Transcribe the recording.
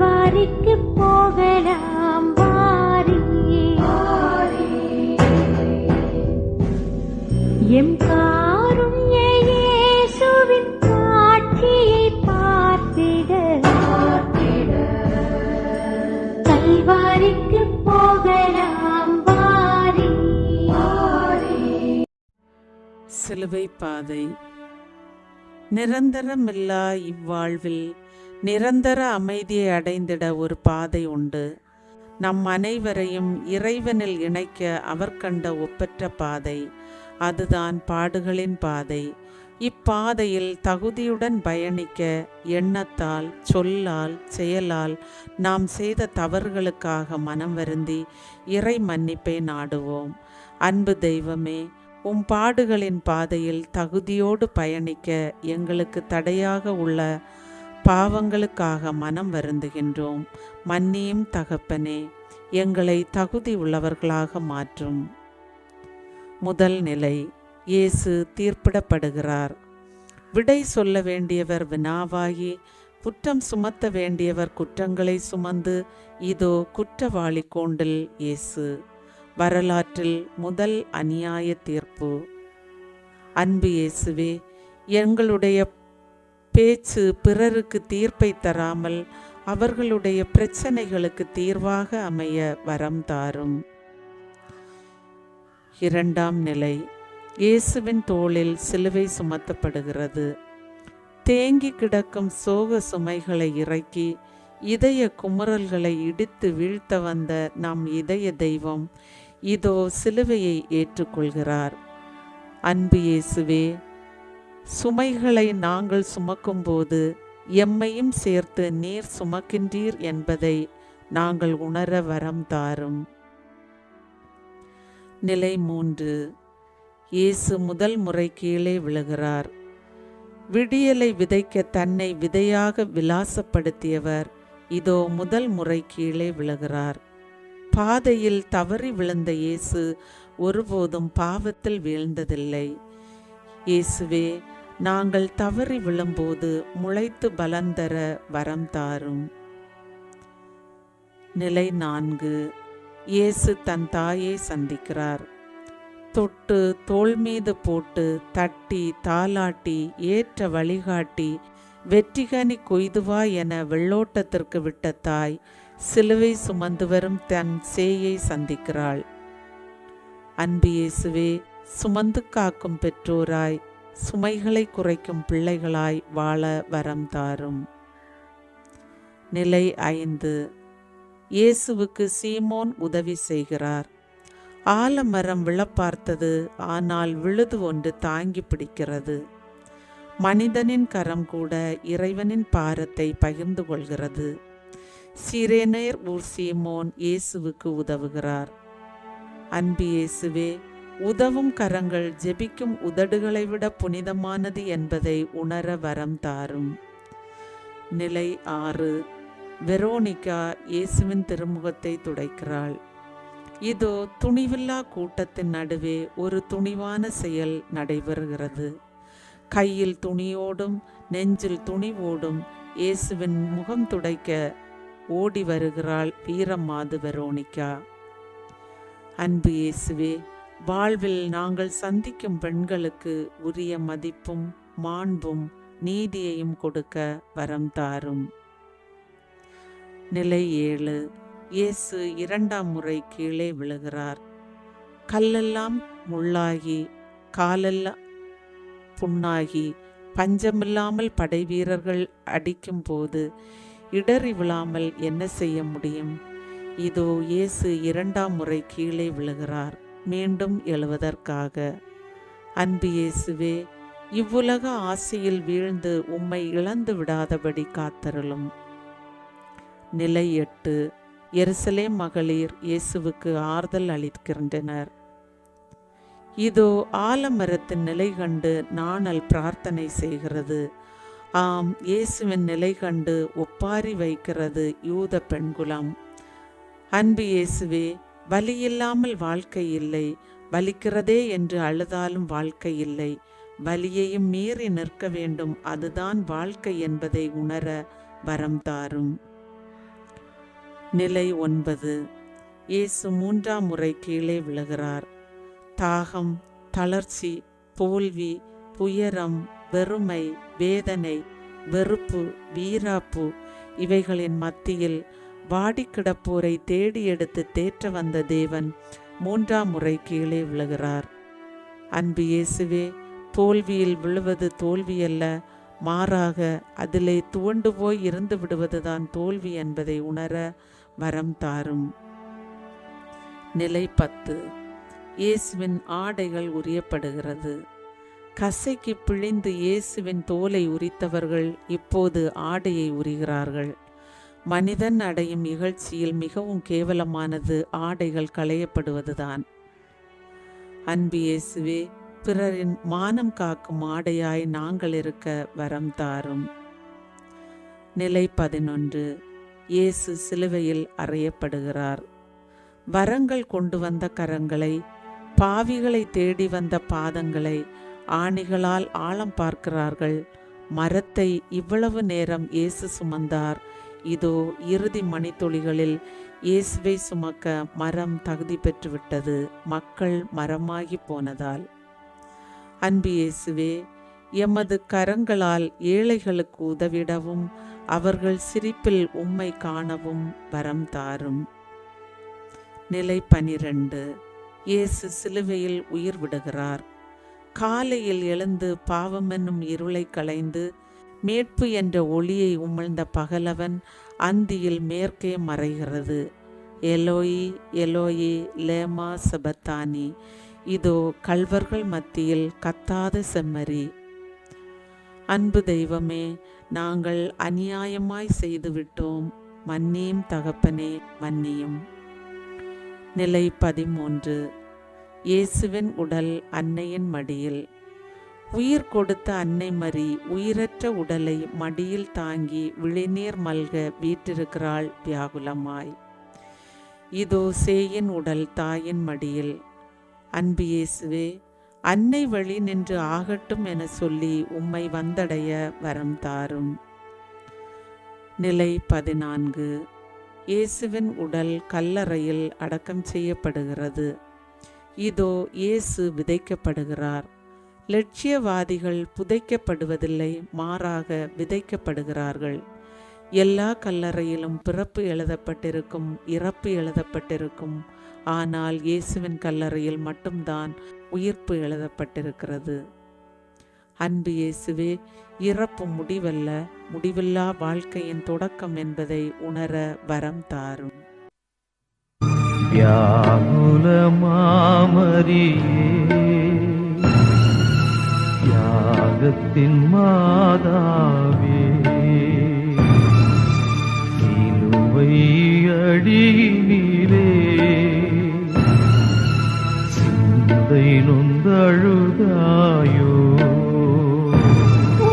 வாரிக்கு போகலாம் வாரி. எம் காரும் இயேசுவின் காட்சியை பார்த்திட. கல்வாரிக்கு போகலாம் வாரி. சிலுவை பாதை. நிரந்தரமில்லா இவ்வாழ்வில் நிரந்தர அமைதியை அடைந்திட ஒரு பாதை உண்டு. நம் அனைவரையும் இறைவனில் இணைக்க அவர் கண்ட ஒப்பற்ற பாதை அதுதான் பாடுகளின் பாதை. இப்பாதையில் தகுதியுடன் பயணிக்க எண்ணத்தால் சொல்லால் செயலால் நாம் செய்த தவறுகளுக்காக மனம் வருந்தி இறை மன்னிப்பை நாடுவோம். அன்பு தெய்வமே உம் பாடுகளின் பாதையில் தகுதியோடு பயணிக்க எங்களுக்கு தடையாக உள்ள பாவங்களுக்காக மனம் வருந்துகின்றோம். மன்னியும் தகப்பனே எங்களை தகுதி உள்ளவர்களாக மாற்றும். முதல் நிலை இயேசு தீர்ப்பிடப்படுகிறார். விடை சொல்ல வேண்டியவர் வினாவாகி குற்றம் சுமத்த வேண்டியவர் குற்றங்களை சுமந்து இதோ குற்றவாளி கோண்டில் இயேசு. வரலாற்றில் முதல் அநியாய தீர்ப்பு. அன்பு இயேசுவே எங்களுடைய பேச்சு பிறருக்கு தீர்ப்பை தராமல் அவர்களுடைய பிரச்சனைகளுக்கு தீர்வாக அமைய வரம் தாரும். இரண்டாம் நிலை. இயேசுவின் தோளில் சிலுவை சுமத்தப்படுகிறது. தேங்கி கிடக்கும் சோக சுமைகளை இறக்கி இதய குமுறல்களை இடித்து வீழ்த்த வந்த நம் இதய தெய்வம் இதோ சிலுவையை ஏற்றுக்கொள்கிறார். அன்பு இயேசுவே சுமைகளை நாங்கள் சுமக்கும்போது எம்மையும் சேர்த்து நீர் சுமக்கின்றீர் என்பதை நாங்கள் உணர வரம் தாரும். நிலை மூன்று. இயேசு முதல் முறை கீழே விழுகிறார். விடியலை விதைக்க தன்னை விதையாக விலாசப்படுத்தியவர் இதோ முதல் முறை கீழே விழுகிறார். பாதையில் தவறி விழுந்த இயேசு ஒருபோதும் பாவத்தில் வீழ்ந்ததில்லை. இயேசுவே நாங்கள் தவறி விழும்போது முளைத்து பலந்தர வரம் தாரும். நிலை நான்கு. இயேசு தன் தாயை சந்திக்கிறார். தொட்டு தோல் மீது போட்டு தட்டி தாலாட்டி ஏற்ற வழிகாட்டி வெற்றிகனி கொய்துவா என வெள்ளோட்டத்திற்கு விட்ட தாய் சிலுவை சுமந்து வரும் தன் சேயை சந்திக்கிறாள். அன்பு இயேசுவே சுமந்து காக்கும் பெற்றோராய் சுமைகளை குறைக்கும் பிள்ளைகளாய் வாழ வரம் தாரும். நிலை ஐந்து. இயேசுவுக்கு சீமோன் உதவி செய்கிறார். ஆலமரம் விழப்பார்த்தது ஆனால் விழுது ஒன்று தாங்கி பிடிக்கிறது. மனிதனின் கரம் கூட இறைவனின் பாரத்தை பகிர்ந்து கொள்கிறது. சிரேனேர் ஊர் சீமோன் இயேசுவுக்கு உதவுகிறார். அன்பு இயேசுவே உதவும் கரங்கள் ஜெபிக்கும் உதடுகளை விட புனிதமானது என்பதை உணர வரம் தாரும். நிலை ஆறு. வெரோனிகா இயேசுவின் திருமுகத்தை துடைக்கிறாள். இதோ துணிவில்லா கூட்டத்தின் நடுவே ஒரு துணிவான செயல் நடைபெறுகிறது. கையில் துணியோடும் நெஞ்சில் துணிவோடும் இயேசுவின் முகம் துடைக்க ஓடி வருகிறாள் வீரமாது வெரோனிகா. அன்பு இயேசுவே வாழ்வில் நாங்கள் சந்திக்கும் பெண்களுக்கு உரிய மதிப்பும் மாண்பும் நீதியையும் கொடுக்க வரம் தாரும். நிலை ஏழு. இயேசு இரண்டாம் முறை கீழே விழுகிறார். கல்லெல்லாம் முள்ளாகி காலெல்லாம் புண்ணாகி பஞ்சமில்லாமல் படை வீரர்கள் அடிக்கும் போது இடறி விழாமல் என்ன செய்ய முடியும்? இதோ இயேசு இரண்டாம் முறை கீழே விழுகிறார். மீண்டும் எழுவதற்காக. அன்பு இயேசுவே இவ்வுலக ஆசையில் வீழ்ந்து உம்மை இழந்து விடாதபடி காத்தருளும். நிலை எட்டு எருசலே மகளிர் இயேசுவுக்கு ஆறுதல் அளிக்கின்றனர் இதோ ஆலமரத்தின் நிலை கண்டு நாணல் பிரார்த்தனை செய்கிறது. ஆம் இயேசுவின் நிலை கண்டு ஒப்பாரி வைக்கிறது யூத பெண்குலம். அன்பு இயேசுவே வலியில்லாமல் வாழ்க்கை இல்லை. வலிக்கிறதே என்று அழுதாலும் வாழ்க்கை இல்லை. வலியையும் மீறி நிற்க வேண்டும். அதுதான் வாழ்க்கை என்பதை உணர வரம் தாரும். நிலை ஒன்பது. இயேசு மூன்றாம் முறை கீழே விழுகிறார். தாகம் தளர்ச்சி தோல்வி துயரம் வெறுமை வேதனை வெறுப்பு வீராப்பு இவைகளின் மத்தியில் வாடி கிடப்போரை தேடி எடுத்து தேற்ற வந்த தேவன் மூன்றாம் முறை கீழே விழுகிறார். அன்பு இயேசுவே தோல்வியில் விழுவது தோல்வியல்ல மாறாக அதிலே துவண்டு போய் இருந்து விடுவதுதான் தோல்வி என்பதை உணர வரம் தாரும். நிலை பத்து. இயேசுவின் ஆடைகள் உரியப்படுகிறது. கசைக்கு பிழிந்து இயேசுவின் தோலை உரித்தவர்கள் இப்போது ஆடையை உரிகிறார்கள். மனிதன் அடையும் இகழ்ச்சியில் மிகவும் கேவலமானது ஆடைகள் களையப்படுவதுதான். அன்பியேசுவே பிறரின் மானம் காக்கும் ஆடையாய் நாங்கள் இருக்க வரம் தாரும். நிலை பதினொன்று. இயேசு சிலுவையில் அறையப்படுகிறார். வரங்கள் கொண்டு வந்த கரங்களை பாவிகளை தேடி வந்த பாதங்களை ஆணிகளால் ஆழம் பார்க்கிறார்கள். மரத்தை இவ்வளவு நேரம் இயேசு சுமந்தார். இதோ இறுதி மணித்துளிகளில் இயேசுவை சுமக்க மரம் தகுதி பெற்றுவிட்டது. மக்கள் மரமாகி போனதால். அன்பு இயேசுவே எமது கரங்களால் ஏழைகளுக்கு உதவிடவும் அவர்கள் சிரிப்பில் உம்மை காணவும் வரம் தாரும். நிலை பனிரெண்டு. இயேசு சிலுவையில் உயிர் விடுகிறார். காலையில் எழுந்து பாவம் என்னும் இருளை களைந்து மேட்பு என்ற ஒளியை உமிழ்ந்த பகலவன் அந்தியில் மேற்கே மறைகிறது. எலோயி எலோயி லேமா சபத்தானி இதோ கல்வர்கள் மத்தியில் கத்தாத செம்மறி. அன்பு தெய்வமே நாங்கள் அநியாயமாய் செய்துவிட்டோம். மன்னியும் தகப்பனே மன்னியும். நிலை பதிமூன்று. இயேசுவின் உடல் அன்னையின் மடியில். உயிர் கொடுத்த அன்னை மரி உயிரற்ற உடலை மடியில் தாங்கி விழிநீர் மல்க வீற்றிருக்கிறாள் வியாகுலமாய். இதோ சேயின் உடல் தாயின் மடியில். அன்பு இயேசுவே அன்னை வழி நின்று ஆகட்டும் என சொல்லி உம்மை வந்தடைய வரம் தாரும். நிலை பதினான்கு. இயேசுவின் உடல் கல்லறையில் அடக்கம் செய்யப்படுகிறது. இதோ இயேசு விதைக்கப்படுகிறார். லட்சியவாதிகள் புதைக்கப்படுவதில்லை மாறாக விதைக்கப்படுகிறார்கள். எல்லா கல்லறையிலும் பிறப்பு எழுதப்பட்டிருக்கும் இறப்பு எழுதப்பட்டிருக்கும். ஆனால் இயேசுவின் கல்லறையில் மட்டும்தான் உயிர்ப்பு எழுதப்பட்டிருக்கிறது. அன்பு இயேசுவே இறப்பு முடிவல்ல முடிவில்லா வாழ்க்கையின் தொடக்கம் என்பதை உணர வரம் தாரும். வியாகுலமாமரியே உலகத்தின் மாதாவே. சிலுவை அடியினிலே. சிந்தை நொந்தழுதாயோ.